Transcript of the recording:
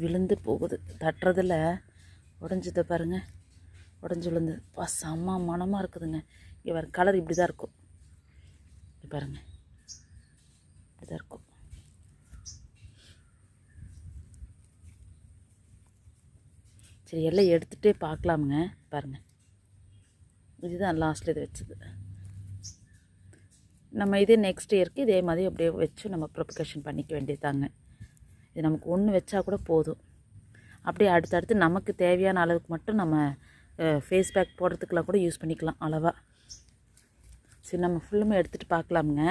விழுந்து போகுது. தட்டுறதில் உடஞ்சதை பாருங்க. உடஞ்சி விழுந்து. பா செம்ம மனமாக இருக்குதுங்க. இங்கே கலர் இப்படி தான் இருக்கும். இப்படி பாருங்க. இப்படி தான் இருக்கும். சரி எல்லாம் எடுத்துகிட்டே பார்க்கலாமுங்க. பாருங்க. இதுதான் லாஸ்ட்டில் இது வச்சது. நம்ம இதே நெக்ஸ்ட் இயருக்கு இதே மாதிரி அப்படியே வச்சு நம்ம ப்ரொபிகேஷன் பண்ணிக்க வேண்டியதாங்க இது நமக்கு ஒன்று வச்சா கூட போதும். அப்படியே அடுத்தடுத்து நமக்கு தேவையான அளவுக்கு மட்டும் நம்ம ஃபேஸ் பேக் போடுறதுக்கெலாம் கூட யூஸ் பண்ணிக்கலாம் அளவாக சரி நம்ம ஃபுல்லுமே எடுத்துகிட்டு பார்க்கலாமுங்க.